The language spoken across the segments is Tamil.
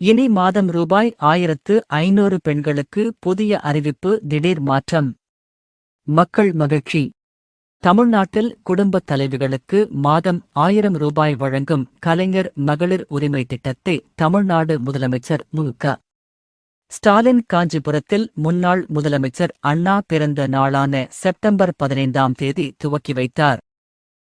இனி மாதம் ரூபாய் ஆயிரத்து ஐநூறு பெண்களுக்கு புதிய அறிவிப்பு திடீர் மாற்றம். மக்கள் மகிழ்ச்சி. தமிழ்நாட்டில் குடும்பத் தலைவிகளுக்கு மாதம் ஆயிரம் ரூபாய் வழங்கும் கலைஞர் மகளிர் உரிமை திட்டத்தை தமிழ்நாடு முதலமைச்சர் மு. க. ஸ்டாலின் காஞ்சிபுரத்தில் முன்னாள் முதலமைச்சர் அண்ணா பிறந்த நாளான செப்டம்பர் பதினைந்தாம் தேதி துவக்கி வைத்தார்.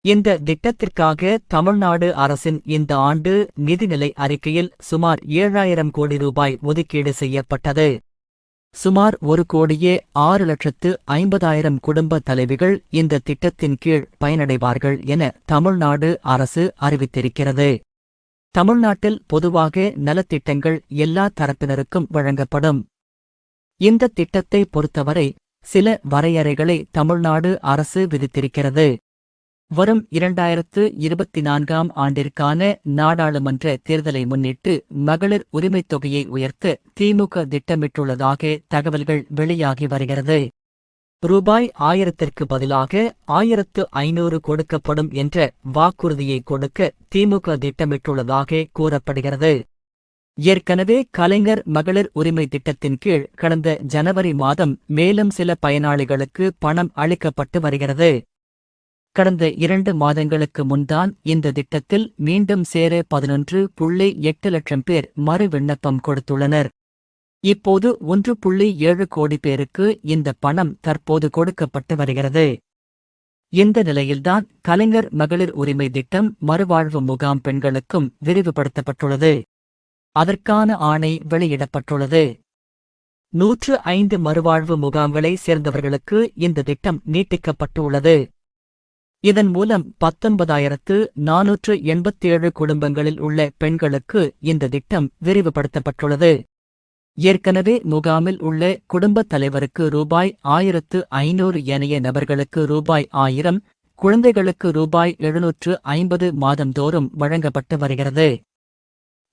இந்த திட்டத்திற்காக தமிழ்நாடு அரசின் இந்த ஆண்டு நிதிநிலை அறிக்கையில் சுமார் ஏழாயிரம் கோடி ரூபாய் ஒதுக்கீடு செய்யப்பட்டது. சுமார் ஒரு கோடியே ஆறு லட்சத்து ஐம்பதாயிரம் குடும்ப தலைவிகள் இந்த திட்டத்தின் கீழ் பயனடைவார்கள் என தமிழ்நாடு அரசு அறிவித்திருக்கிறது. தமிழ்நாட்டில் பொதுவாக நலத்திட்டங்கள் எல்லா தரப்பினருக்கும் வழங்கப்படும். இந்த திட்டத்தை பொறுத்தவரை சில வரையறைகளை தமிழ்நாடு அரசு விதித்திருக்கிறது. வரும் இரண்டாயிரத்து இருபத்தி நான்காம் ஆண்டிற்கான நாடாளுமன்ற தேர்தலை முன்னிட்டு மகளிர் உரிமைத் தொகையை உயர்த்த திமுக திட்டமிட்டுள்ளதாக தகவல்கள் வெளியாகி வருகிறது. ரூபாய் ஆயிரத்திற்கு பதிலாக ஆயிரத்து ஐநூறு கொடுக்கப்படும் என்ற வாக்குறுதியை கொடுக்க திமுக திட்டமிட்டுள்ளதாக கூறப்படுகிறது. ஏற்கனவே கலைஞர் மகளிர் உரிமை திட்டத்தின் கீழ் கடந்த ஜனவரி மாதம் மேலும் சில பயனாளிகளுக்கு பணம் அளிக்கப்பட்டு வருகிறது. கடந்த இரண்டு மாதங்களுக்கு முன்தான் இந்த திட்டத்தில் மீண்டும் சேர பதினொன்று புள்ளி எட்டு லட்சம் பேர் மறு விண்ணப்பம் கொடுத்துள்ளனர். இப்போது ஒன்று புள்ளி ஏழு கோடி பேருக்கு இந்த பணம் தற்போது கொடுக்கப்பட்டு வருகிறது. இந்த நிலையில்தான் கலைஞர் மகளிர் உரிமை திட்டம் மறுவாழ்வு முகாம் பெண்களுக்கும் விரிவுபடுத்தப்பட்டுள்ளது. அதற்கான ஆணை வெளியிடப்பட்டுள்ளது. நூற்று ஐந்து மறுவாழ்வு முகாம்களை சேர்ந்தவர்களுக்கு இந்த திட்டம் நீட்டிக்கப்பட்டுள்ளது. இதன் மூலம் பத்தொன்பதாயிரத்து நானூற்று எண்பத்தேழு குடும்பங்களில் உள்ள பெண்களுக்கு இந்த திட்டம் விரிவுபடுத்தப்பட்டுள்ளது. ஏற்கனவே முகாமில் உள்ள குடும்பத் தலைவருக்கு ரூபாய் ஆயிரத்து ஐநூறு ஏனைய நபர்களுக்கு ரூபாய் ஆயிரம் குழந்தைகளுக்கு ரூபாய் எழுநூற்று ஐம்பது மாதந்தோறும் வழங்கப்பட்டு வருகிறது.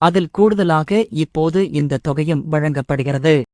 அதில் கூடுதலாக இப்போது இந்த தொகையும் வழங்கப்படுகிறது.